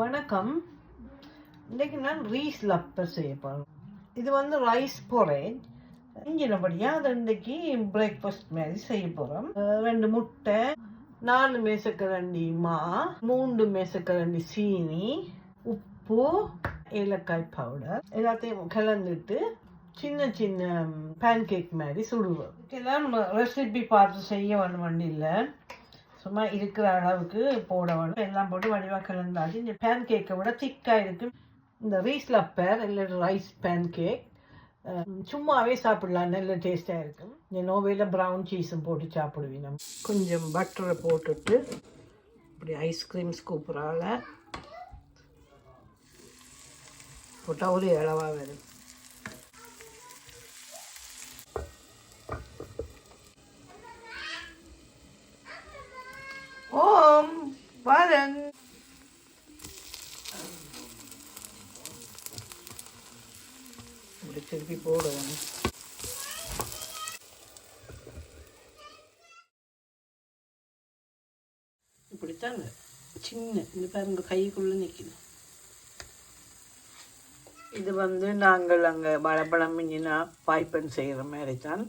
வணக்கம். இன்றைக்கு நான் ரீஸ் லப்பர் செய்ய போகிறேன் இது வந்து ரைஸ் பொரேஜ் இஞ்சினபடியாக அது இன்றைக்கு பிரேக்ஃபாஸ்ட் மாதிரி செய்ய போகிறோம் ரெண்டு முட்டை நாலு மேசக்கரண்டி மா மூன்று மேசக்கரண்டி சீனி உப்பு ஏலக்காய் பவுடர் எல்லாத்தையும் கலந்துட்டு சின்ன சின்ன பேன்கேக் மாதிரி சுடுவோம். இதெல்லாம் ரெசிபி பார்த்து செய்ய வேணும் இல்லை சும்மா இருக்கிற அளவுக்கு போட வேணும். எல்லாம் போட்டு வடிவாக கலந்தாச்சு. இந்த பேன் கேக்கை விட திக்காக இருக்கு இந்த ரீஸ் லப்பர் இல்லை ரைஸ் பேன் கேக் சும்மாவே சாப்பிடலாம். நல்ல டேஸ்டாக இருக்கும். இந்த நோவையில் ப்ரௌன் சீஸும் போட்டு சாப்பிடுவீங்க கொஞ்சம் பட்டரை போட்டுட்டு இப்படி ஐஸ்கிரீம் ஸ்கூப்பரால் போட்டால் ஒரு இளவாக வரும் ஓம் பாரன் இப்படி திருப்பி போடுவோம். இப்படித்தாங்க சின்ன இந்த பாருங்க கைக்குள்ளே நிற்கிது இது வந்து நாங்கள் அங்கே வளப்பழம் மிஞ்சினா பாய்ப்பன் செய்கிற மாதிரி தான்